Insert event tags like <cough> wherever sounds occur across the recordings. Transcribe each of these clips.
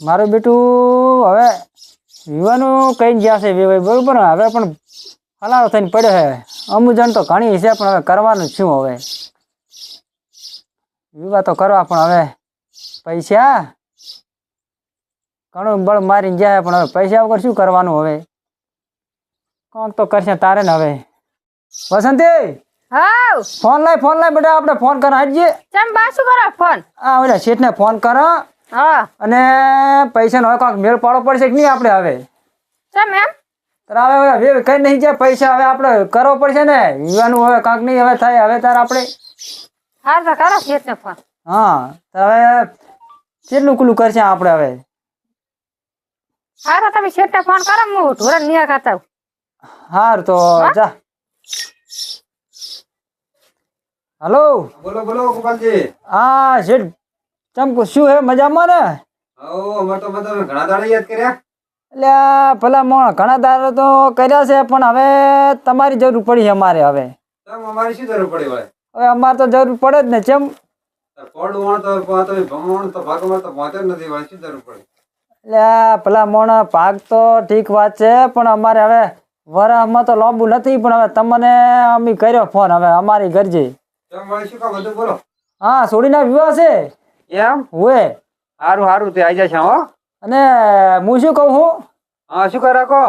મારું બેટું હવે વિવાનું કઈ ગયા છે વિવાહ બરાબર? હવે પણ ફલાણો થઈને પડ્યો છે. અમુક જણ તો ઘણી છે પણ હવે કરવાનું શું હવે? વિવાહ તો કરવા પણ હવે પૈસા? ઘણું બળ મારીને જાય પણ હવે પૈસા વગર શું કરવાનું હવે? કોણ તો કરશે તારે ને હવે? વસંતી! હાવ ફોન લાય ફોન લાય બેટા આપણે ફોન કર હાજે ચમ બાસુ કરા? ફોન? આ ઓલા શેઠને ફોન કર હા. અને પૈસા નો કોક મેળ પાડવો પડશે કે નહીં આપણે હવે? એમ? તારે હવે હવે કઈ નહીં જાય પૈસા હવે આપણે કરવો પડશે ને. યુવાનું હવે કાંક નહીં હવે થાય હવે તારે આપણે હાર તો કરો શેઠને ફોન હા હવે કેટલું કુલું કરશે આપણે હવે? હાર તો તમે શેઠને ફોન કરો હું ઢોરણ નિયા ખાતા. હાર તો જા. હલો? બોલો બોલો ગોપાલજી. હા શેઠ ચમ શું હે? મજામાં ને? અમાર તો બધા ઘણા દાડા યાદ કર્યા. એટલે ભલા મોણ ઘણા દાડા તો કર્યા છે પણ હવે તમારી જરૂર પડી અમારે હવે. તમ અમારી શું જરૂર પડી વળે હવે અમારે તો જરૂર પડે જ ને ચમ? પોડું વણ તો તમે ભમણ તો ભાગમાં તો પહોંચે નથી વળે શું જરૂર પડી? એટલે ભલા મોણ ભાગ તો ઠીક વાત છે પણ અમારે હવે વરામાં તો લાંબુ નથી પણ હવે તમને અમે કર્યો ફોન હવે અમારી ગરજી હા સોડીના વિવાહ છે? એમ? હોય સારું સારું તે આવી જશે હો. અને હું શું કહું છું હા શું કરે કહો?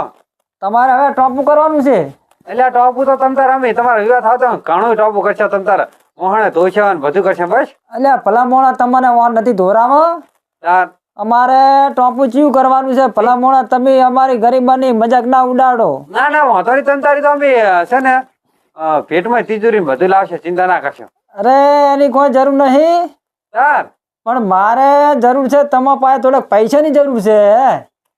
તમારે હવે ટોપું કરવાનું છે. એટલે ટોપું તો તમ તાર રમી તમારો વિવાહ થાવ તો ઘણું ટોપું કરશે તમ તાર. મોહણે ધોશે ને બધું કરશે બસ. એટલે ભલા મોણા તમને વાર નથી ધોરામાં. અમારે ટોપું ચીવું કરવાનું છે. ભલા મોણા તમે અમારી ગરીબાની મજાક ના ઉડાડો. ના ના વાંધો નહીં તમ તારી તો અમે છે ને પેટમાં તિજોરી બધું લાવશે ચિંતા ના કરશો. અરે એની કોઈ જરૂર નહીં. તાર. પણ મારે જરૂર છે તમારા પાસે થોડાક પૈસાની જરૂર છે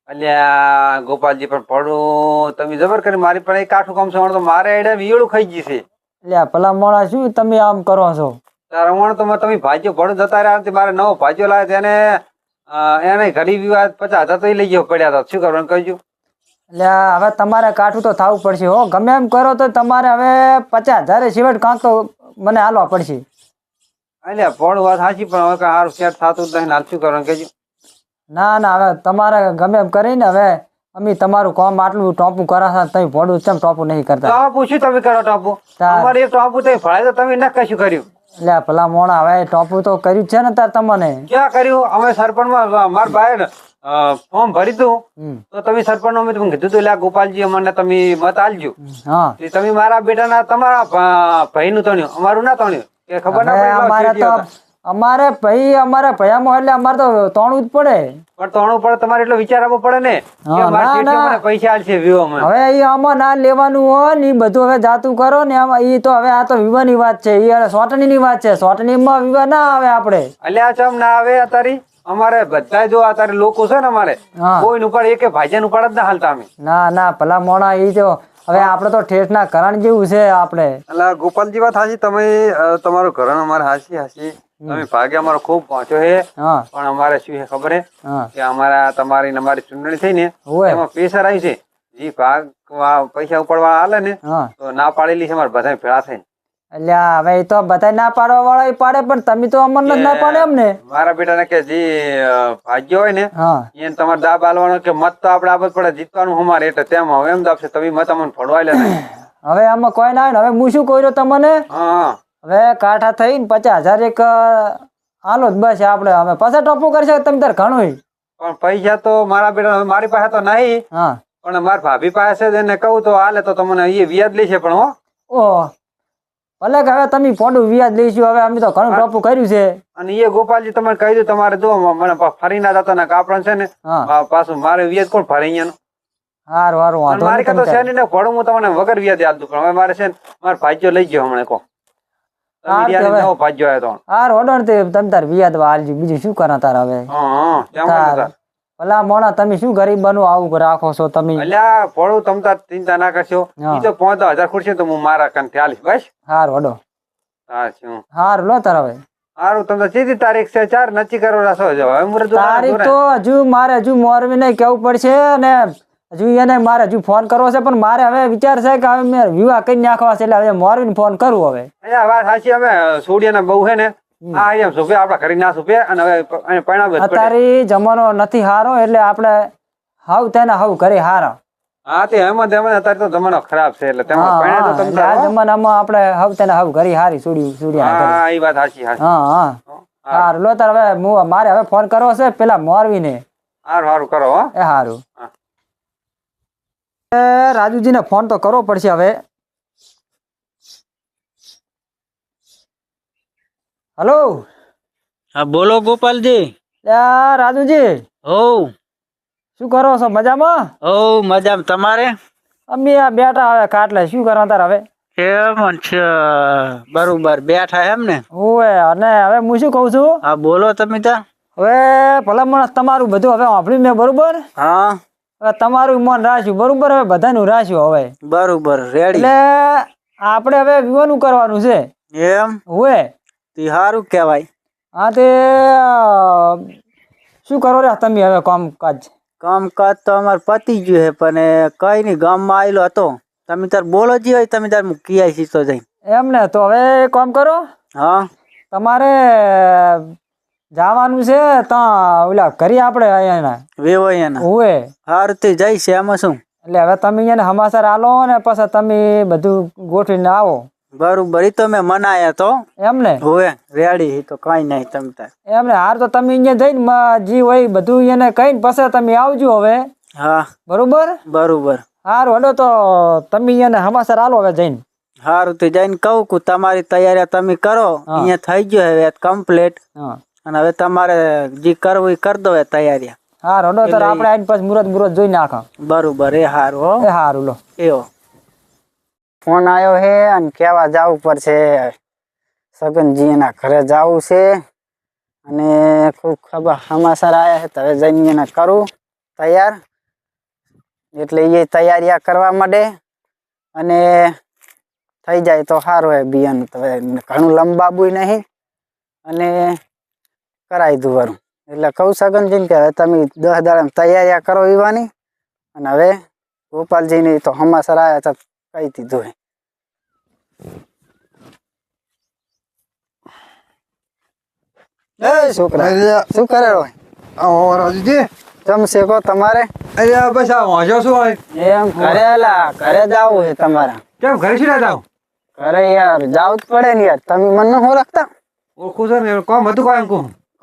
અલ્યા ગોપાલજી પણ પડું તમે જબર કરી મારી પણ એક કાઠું કામ છે હમણાં તો મારે એડે વીળું ખાઈ ગઈ છે. આ ભલા મોણા શું તમે આમ કરો છો? રમણ તો તમે ભાજ્યો ભણું જતા રહ્યા નથી મારે નવો ભાજ્યો લાવે તેને એને ઘડી વિવાદ પચાસ હતા તો એ લઈ ગયો પડ્યા હતા શું કરવાનું કહેજો એટલે હવે તમારે કાઠું તો થવું પડશે હો. ગમે એમ કરો તો તમારે હવે પચાસ હજાર સિવાય કાંક તો મને હાલવા પડશે. અલ્યા પણ વાત સાચી પણ હવે સારું સેટ થતું જ નહીં. કરવાનું કેજો ના ના હવે તમારે ગમે એમ કરીને હવે અમે તમારું કામ આટલું ટોપું કરાશે તમે ભોડું ચમ ટોપું નહીં કરતા. ટોપું શું તમે કરો ટોપું? તમારે અમારે એક ટોપું તો ભણાય તો તમે ના કશું કર્યું. એટલે પેલા ભલા મોણા હવે ટોપું તો કર્યું છે ને તાર તમને. ક્યાં કર્યું? અમે સરપંચમાં મારા ભાઈ ફોર્મ ભરી તું તો તમે સરપંચ અમે તમને કીધું તું લ્યા ગોપાલજી અમને તમે મત આલજો હા. તમે મારા બેટાના તમારા ભાઈ નું તણ્યું અમારું ના તણ્યું. કે ખબર ના પડી અમારે તો અમારે ભાઈ અમારે ભયામાં એટલે અમારે તો તોણું જ પડે. પણ તોણું પડે તમારે એટલો વિચાર આપવો પડે ને કે ના, ના. પૈસા આલશે વિવોમાં હવે એ આમાં ના લેવાનું હોય ને એ બધું હવે જાતું કરો ને આમાં એ તો હવે આ તો વિવાની વાત છે. એ સોટણીની વાત છે. સોટણીમાં વિવાહ ના આવે આપણે. અલ્યા ચમ ના આવે અત્યારે અમારે બધા જો અત્યારે લોકો છે ને અમારે કોઈ ઉપાડ એક ભાઈજાન ઉપાડ જ ના હાલતા અમે. ના ના ભલા મોણા એ તો હવે આપણે તો ઠેઠના કરણ જેવું છે આપણે. એટલે ગોપાલજી વાત હાસી તમે તમારું કરણ અમારે હાસી હાસી તમે ભાગે અમારો ખૂબ પહોંચ્યો છે. પણ અમારે શું છે ખબર હે. કે અમારા તમારી અમારી ચૂંટણી થઈ ને એમાં પ્રેશર આવી છે. જે ભાગ પૈસા ઉપાડવા આલે ને તો ના પાડેલી છે અમારે બધા ભેળા થઈને. એટલે હવે એ તો બધા ના પાડવા વાળા પાડે પણ તમે તો અમને જ ના પાડે એમ ને મારા બેટાને કે જે ભાગ્ય હોય ને એને તમારે દાબ આલવાનો કે મત તો આપણે આપત પડે જીતવાનું અમારે એટલે તેમ હવે એમ દાબશે તમે મત અમને ફળવાય લે <coughs> હવે આમાં કોઈ ના આવે ને હવે હું શું કર્યો તમને? હા હવે કાંઠા થઈને પચાસ હજાર એક હાલો જ બસ આપણે હવે પાછા ટોપું કરશે તમે તાર ઘણું પણ પૈસા તો મારા બેટા મારી પાસે તો નહીં. પણ મારા ભાભી પાસે છે એને કહું તો હાલે તો તમને એ વ્યાજ લેશે પણ હો. ઓહ. ભલે હવે તમે ફોડું વ્યાજ લઈશું હવે અમે તો ઘણું ટોપું કર્યું છે. અને એ ગોપાલજી તમે કહી દઉં તમારે જો મને ફરી ના જતા ના કાપડ છે ને પાછું મારે વ્યાજ કોણ ફરે અહીંયા હારું હારું વાંધો મારી તો છે ને ભણું હું તમને વગર વ્યાજ આલતું પણ હવે મારે છે ને મારો ભાગ્યો લઈ ગયો હમણાં નવો ભાગ્યો આવ્યો તો. હાર ઓર્ડર તે તમે તાર વ્યાજ હાલજો બીજું શું કરા તાર હવે? હા? ભલા મોણા તમે શું ગરીબ બનવું આવું રાખો છો? તમે અલ્યા ભણું તમ તાર ચિંતા ના કરશો. ઈ તો પાંચ દસ હજાર ખુરશી તો હું મારા કન ચાલીસ બસ. હારું વડો હા શું? હારું લો તાર હવે. હારું તમને સીધી તારીખ છે ચાર નક્કી કરો રાસો જો હવે મુરત તારીખ તો હજુ મારે હજુ મોરવીને કેવું પડશે અને હજુ એને મારે હજુ ફોન કરવો છે પણ મારે હવે વિચાર છે કે હવે મેં વિવાહ કરી નાખવા છે એટલે હવે મોરવીને ફોન કરું હવે. વાત સાચી અમે સોડિયાના બહુ છે ને આ એમ સુપે આપડા ઘરે ના સુપે અને હવે. અત્યારે જમાનો નથી હારો એટલે આપણે હાવ તેને હાવ ઘરે હારા. હા તે એમ જ અત્યારે તો જમાનો ખરાબ છે એટલે તેમાં હા તો હા આ જમાનામાં આપણે હાવ તેને હાવ કરી હારી સુડી સુડી હા એ વાત સાચી સાચી હા હા. હારું. લો તાર હવે મારે હવે ફોન કરવો છે પેલા મોરવી ને હારું હારું કરો હો. એ હારું. હા. રાજુજીને ફોન તો કરવો પડશે હવે. હલો? હા બોલો ગોપાલજી. રાજુજી. હો. શું કરો છો? મજામાં? હો મજામાં. તમારે? અમે આ બેઠા હવે કાટલે શું કરવા તાર હવે? એમ છે બરોબર. બેઠા એમ ને? ઓએ અને હવે હું શું કહું છું? હા બોલો તમે ત્યાં હવે ભલામણ તમારું બધું હવે સાંભળ્યું મેં બરોબર? હા. હવે તમારું મન રાખ્યું બરોબર? હવે બધાનું રાખ્યું હવે. બરોબર રેડી એટલે આપણે હવે વિવાનું કરવાનું છે. એમ? ઓએ તે સારું કહેવાય. હા તે શું કરો રે તમે હવે કામકાજ? કામકાજ તો અમારે પતી ગયું છે પણ કઈ નહીં ગામમાં આવેલો હતો. તમે તાર બોલો જ હોય તમે તાર મૂકી આવી તો જઈ. એમ ને તો હવે કામ કરો. હા. તમારે જવાનું છે ત્યાં ઓલા કરી આપણે અહીંયાના. વેવો હું એ સારું તે જઈશ એમાં શું? એટલે હવે તમે અહીંયા સમાચાર આલો ને પછી તમે બધું ગોઠવીને આવો. બરોબર એ તો મેં મનાયા તો? એમ ને હોવે રેડી તો કઈ નહીં તમતા એમને હાર તો તમે અહીંયા જઈને જી હોય બધું એને કહીને પછી તમે આવજો હવે. હા. બરોબર? બરોબર. હારું હડો તો તમે અહીંયા હમાસર હાલો હવે જઈને. સારું તે જઈને કહું કે તમારી તૈયારી તમે કરો અહીંયા થઈ ગયો હવે કમ્પ્લીટ અને હવે તમારે જે કરવું એ કરી દો હવે તૈયારી હાર હડો તો આપણે આઈને પછી મુરત મુરત જોઈ નાખો. બરોબર એ હારું હો. એ હારું લો. એવો. ફોન આવ્યો હે અને કેવા જવું પડશે? સગનજી એના ઘરે જવું છે અને ખૂબ ખબર સમાચાર આવ્યા છે હવે જઈને એને કરું તૈયાર. એટલે એ તૈયારી કરવા માંડે અને થઈ જાય તો સારું હે બિયાનું. તો ઘણું લંબાબુય નહીં અને કરાવી દઉં વરું. એટલે કહું સગનજીને કે હવે તમે દસ દાડા તૈયારી કરો ઈવાની. અને હવે ગોપાલજીની તો હમાસર આવ્યા તો કહી દીધું હે છોકરા શું કરે રોય? આવો રાજુજી જમશે કો તમારે? અરે બસ આ વાંચો શું હોય? એમ ઘરે એલા ઘરે જાવું છે તમારા. કેમ ઘરે શું જાવ ઘરે યાર જાવું જ પડે ને યાર. તમે મને ન ઓળખતા ઓળખું છે ને કોમ હતું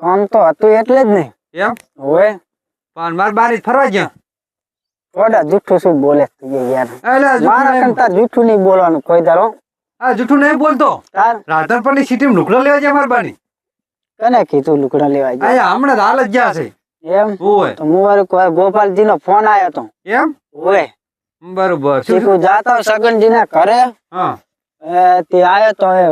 કામ તો હતું એટલે જ નહીં. એમ? હોય પણ માર બારી ફરવા ગયા. થોડા જુઠ્ઠું શું બોલે યાર? મારા કંતા જુઠ્ઠું નહીં બોલવાનું કોઈ દારો આ જૂઠું નહીં બોલતો? રાધનપુરની સિટી લુકડા લેવા જાય માર બાની. કને કીધું લુકડા લેવા જાય? હમણાં હાલ જ ગયા છે. એમ? ઓય તો મુવારું કોઈ ગોપાલજી નો ફોન આવ્યો તો. એમ? ઓય. બરોબર. સીધું જાતો સગનજી ના ઘરે? હા. એ તે આયો તો એ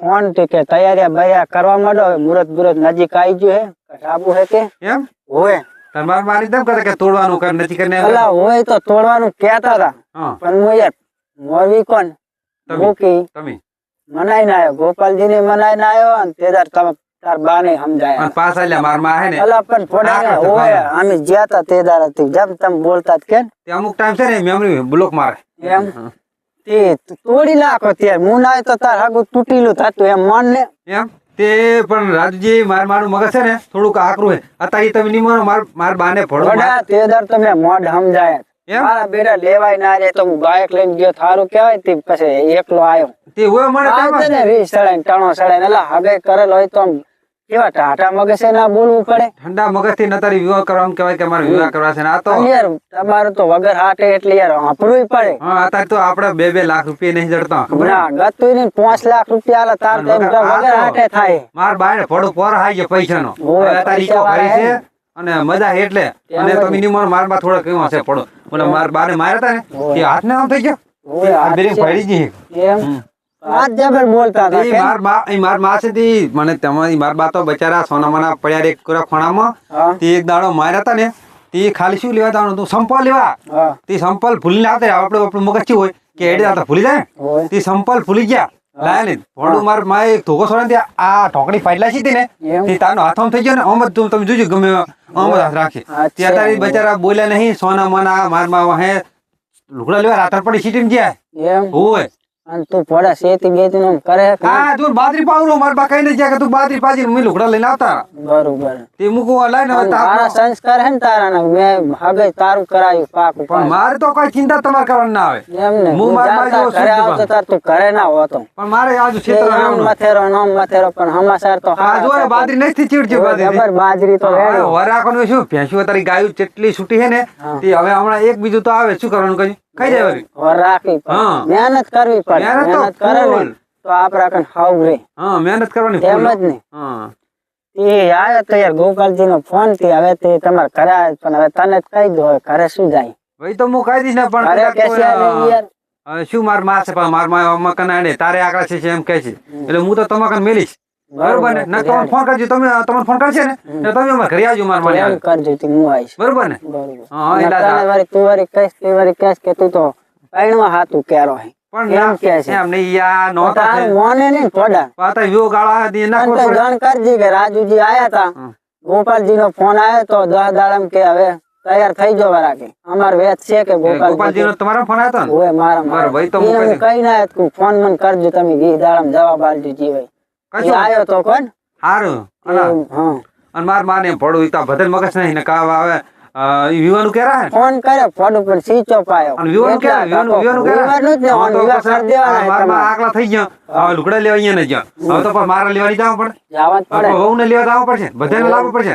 ફોન તે કે તૈયારી બૈયા કરવા માંડો. મુરત મુરત નજીક આવી ગયું હે. સાબુ હે કે? એમ? હોય તમાર બાની તેમ કરે કે તોડવાનું કર નથી કરીને અલા હોય તો તોડવાનું કહેતા હતા પણ હું યાર મોરવી કોણ? તમે તમે. મનાઈ ના આવ્યો. ગોપાલજી ને મનાઈ ના આવ્યો અને તમે તાર બા ને સમજાયા મારમાં હે ને? અલા પણ થોડા હોય. અમે જ્યાં તા તે દાડ હતી જેમ તમે બોલતા કે તે અમુક ટાઈમ છે ને મેમરી બ્લોક મારે. એમ? તે તોડી નાખો ત્યારે હું ના તો તાર હાગું તૂટીલું થતું. એમ મન ને. એમ? તે પણ રાજુજી માર મારું મગજ છે ને થોડુંક આકરું હે અત્યારે તમે નહીં મારો માર માર બાને ભળો તે દર તમે મોઢ સમજાય? મારા બેટા લેવાય ના રે તો હું બાઇક લઈને ગયો થારું કેવાય તે પછી એકલો આવ્યો તે હોય મને છે. ને સડાઈ ટણો સડાઈ એટલે હગે કરેલ હોય તો આમ કેવા ટાટા મગસે ના બોલવું પડે? ઠંડા મગજથી નતારી વિવાહ કરવાનું કહેવાય કે અમારે વિવાહ કરવા છે ને આ તો યાર તમારું તો વગર હાટે એટલે યાર વાપરવું પડે. હા અત્યારે તો આપડે બે બે લાખ રૂપિયા નહીં જડતા? ના ગતું ને પાંચ લાખ રૂપિયા આલે તાર તો વગર હાટે થાય. માર બાને ભડો પોર હાઈ ગયો પૈસા નો તારી અત્યારે ઈ તો પૈસાવાળા ઘરે હે છે અને મજા એટલે. અને તો મિનિમમ માર બા થોડો કેવો હશે પડો. બોલે માર બાને માર્યા હતા ને? એ હાથ ને આમ થઈ ગયો? આ બેરી છે. ફાડી ગઈ. એમ? બોલતા મને તમારી માર બા તો બચારા સોનામાના પડ્યા એક ખોણામાં. તે એક દાડો માર્યા હતા ને તે ખાલી શું લેવા જવાનું હતું? સંપલ લેવા. તે સંપલ ભૂલી ના આપણે આપણું મગજ હોય કે એડી આવતા ભૂલી જાય તે સંપલ ભૂલી ગયા. લાયા ને ભોળું મારમાં એક ધોકો સોને આ ઢોકળી ફાટલા છે ને? તે તારનો હાથ થઈ ગયો ને આમ જ તું- તમે જોજો ગમે આમ જ હાથ રાખે. તે અત્યારે બચારા બોલ્યા નહીં સોના મના મારમાં હે લુગડા લેવા રાતર પડી સીટીમાં ગયા. હોય. અને તું પોડા શેતી બેતી નું કરે હા તું બાદરી પાવરો માર બા કઈ જાય કે તું બાદરી પાજી મેં લુગડા લઈને આવતા. બરોબર. તે મૂકવા લાઈને હવે અને સંસ્કાર હે ને તારા ના મેં હગે તારું કરાયું પાકું પણ મારે તો કોઈ ચિંતા તમારે કરવાની ના આવે. એમ હું મારા બાજુ ઘરે શુદ્ધ આવતો તાર તું કરે ના હોતો. પણ મારે આજુ ક્ષેત્ર આમ મથેરો નામ મથેરો પણ હમાસાર તો હા જો બાદરી નથી બાદરી જબર બાજરી તો રેડી. વરાકોનું શું? ભેંસું તારી ગાયું જેટલી છૂટી છે ને તે હવે હમણાં એક બીજું તો આવે. શું કરવાનું કઈ ખાઈ દેવાની રાખવી મહેનત કરવી પડે. મહેનત કરે. તો આપડા કન હાવ રે. હા મહેનત કરવાની એમ જ ને. હા. એ આવ્યો તો યાર ગોપાલજી નો ફોનથી હવે તે તમારે ઘરે પણ હવે તને જ કહી દો ઘરે શું જાય? ભાઈ તો હું કહી દઈશ ને પણ ઘરે કે કોઈ, યાર. શું મારમાં છે પણ મારમાં તારે આકડા છે એમ કહે છે. એટલે હું તો તમારે કને મેલીશ. બરોબર ને? ના તમને ફોન કરજો. તમે તમને ફોન કરશે ને એટલે તમે અમારે ઘરે આવજો મારમાં કરજો તું હું આવીશ. બરોબર ને? હા, એટલે તું કે પૈણમાં હાથું કેરો હે. પણ એમ કે છે. એમ નહીં. મોને થોડા. ગાળા ના કરજે રાજુજી આયા તા. ગોપાલજી નો ફોન આવ્યો તો દસ દાડમ કે હવે તૈયાર થઈ જવા રાખે કે અમાર વેચ છે કે ગોપાલજી નો તમારો ફોન આવ્યો ને? ઓય મારા બરાબર, ભાઈ તો હું હું કઈ ના ફોન મન કરજો તમે વીસ દાડમ જવાબ આલજો જીવાય એ કશું? આવ્યો તો કોણ? સારું અને માર માને પડું તો બધે મગજ નહીં ને કાવ આવે. વિવાનું કેરા હે? ફોન કર્યો ફોન ઉપર સ્વિચ ઓફ આવ્યો. અને વિવાનું કે વિવાનું વિવાનું કેરા? વિવારનું જ ને, ઓન તો પછી કરી દેવાના આ મારમાં આકલા થઈ ગયા. હવે લુકડા લેવા અહીંયા ને જ્યાં. હવે તો પણ મારા લેવાની જાવ પડે. જવા પડે. વહુ ને લેવા જાવ પડશે. બધાને લાવવું પડશે.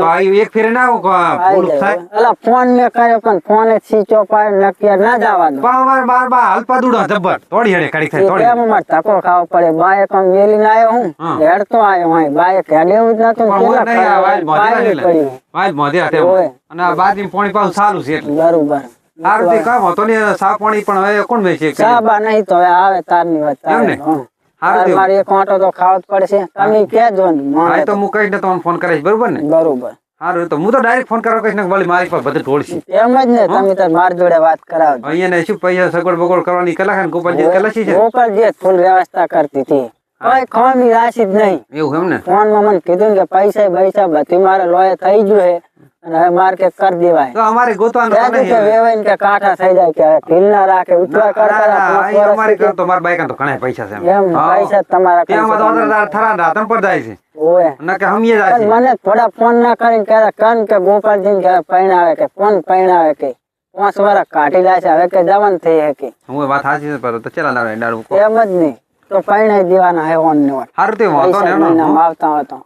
તો આ એક ફેરે ના આવી થાય. અલા ફોન મે કર્યો પણ ફોન જ સ્વિચ ઓફ આવ્યો નક્કી ના જવાનું. પણ અમારે બાર બાર હલપા દુડો જબ્બર. થોડી હેડે કડી થાય થોડી એમ અમારે ધક્કો ખાવો પડે. બાઈક આમ મેલીને આવ્યો હું? હેડ હેડતો આવ્યો હોય બાય હેડે એવું જ નતું હું મોઢે પાયલી રાખેલા. પડી. હાથે. અને આ બાજરી પાણી પાછું સારું છે બરોબર સારું તે કામ હતો ને સા પાણી પણ હવે કોણ વેચે સાબા નહીં તો હવે આવે તારની વાત એમ ને? તે. મારે એક આંટો તો ખાવો જ પડશે. તમે કહેજો ને હા તો હું કહીશ ને તમને ફોન કરીશ બરોબર ને? બરોબર. હારું તો હું તો ડાયરેક્ટ ફોન કરવા કહીશ ને વળી મારી પાસે બધું ઢોળશે. એમ જ ને તમે તાર માર જોડે વાત કરાવજો. અહીંયા ને શું પૈસા સગવડ બગવડ કરવાની કલાક ને ગોપાલજી કલાસી છે? ગોપાલજી ફૂલ વ્યવસ્થા કરતી હતી. કોઈ ખોમી રાશિ જ નહીં. એવું એમ ને? ફોનમાં મને કીધું કે પૈસા પૈસા બધી મારે લોય થઈ ગયું હે અને હવે માર્કેટ કરી દેવાય. તો અમારે ગોતવાનું તો કહેતું કે નહીં. વેવાઈને કે કાંઠા થઈ જાય કે ઢીલ ના રાખે ઉતવા કર ના, કર ના, અમારે વર્ષથી કરતો મારા બાઈક તો ઘણા પૈસા છે એમ. પૈસા તમારા ત્યાં તો વધારે થરા રાતન પર જાય છે. ઓય. ના કે હમીએ જાય છે. મને થોડા ફોન ના કરીને કે કન કે ગોપાલજી ને કે પૈણાવે કે ફોન પૈણાવે કે પાંચ વાર કાઢી લાશે છે હવે કે જવાન થઈ હકે હું વાત સાચી છે પર તો ચલા લાવે ડાળું એમ જ નહીં. તો પરણાઈ દેવાના હે ઓન ને ઓન. સારું તે વાંધો ને મહિનામાં આવતા હોય તો.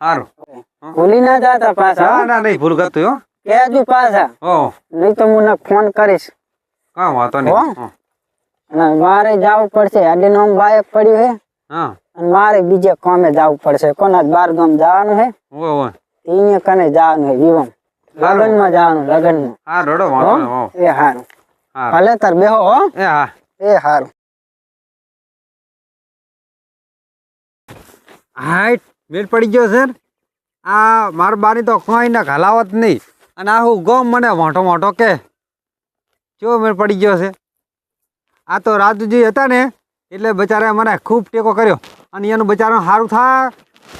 સારું ભૂલી ના જાતા પાછા ના ના નહીં ભૂલ કરતું હો. કહેજો પાછા. ઓ. નહીં તો હું ફોન કરીશ. કાં વાંધો હો? નહીં અને મારે જવું પડશે. અડીનો બાઈક પડ્યું હે. હા. અને મારે બીજે કામે જવું પડશે. કોના બાર ગામ જવાનું હે. ઓય ઓય અહીંયા કને જવાનું હે વિવમ લગનમાં જવાનું લગ્નમાં. હા રડો વાંધો હો. એ હારું. હા ભલે તાર બેહો હો. એ હા. એ હારું. હાઈટ મેળ પડી ગયો છે આ માર બાની તો ખોઈને ઘલાવત નહીં. અને આ હું ગમ મને મોટો મોટો કે, કેવો મેળ પડી ગયો છે? આ તો રાજુજી હતા ને, એટલે બચારા મને ખૂબ ટેકો કર્યો. અને એનું બચારાનું સારું થાય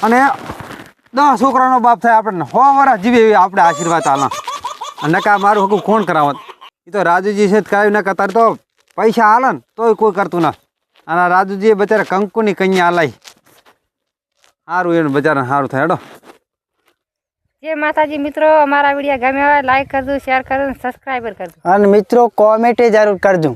અને દસ છોકરાનો બાપ થાય આપણને. હો વરસ જીવે એવી આપણે આશીર્વાદ આલા. અને નકા મારું હકું કોણ કરાવત? એ તો રાજુજી છે કાંઈ ના કરતા તો પૈસા હાલે ને, તોય કોઈ કરતું ના. અને રાજુજીએ બચારા કંકુની કન્યા આલાઈ. સારું એનું બજાર સારું થાય હેડો. જે માતાજી મિત્રો અમારા વીડિયો ગમ્યા હોય લાઈક કરજો શેર કરજો સબસ્ક્રાઈબર કરજો. અને મિત્રો કોમેન્ટ જરૂર કરજો.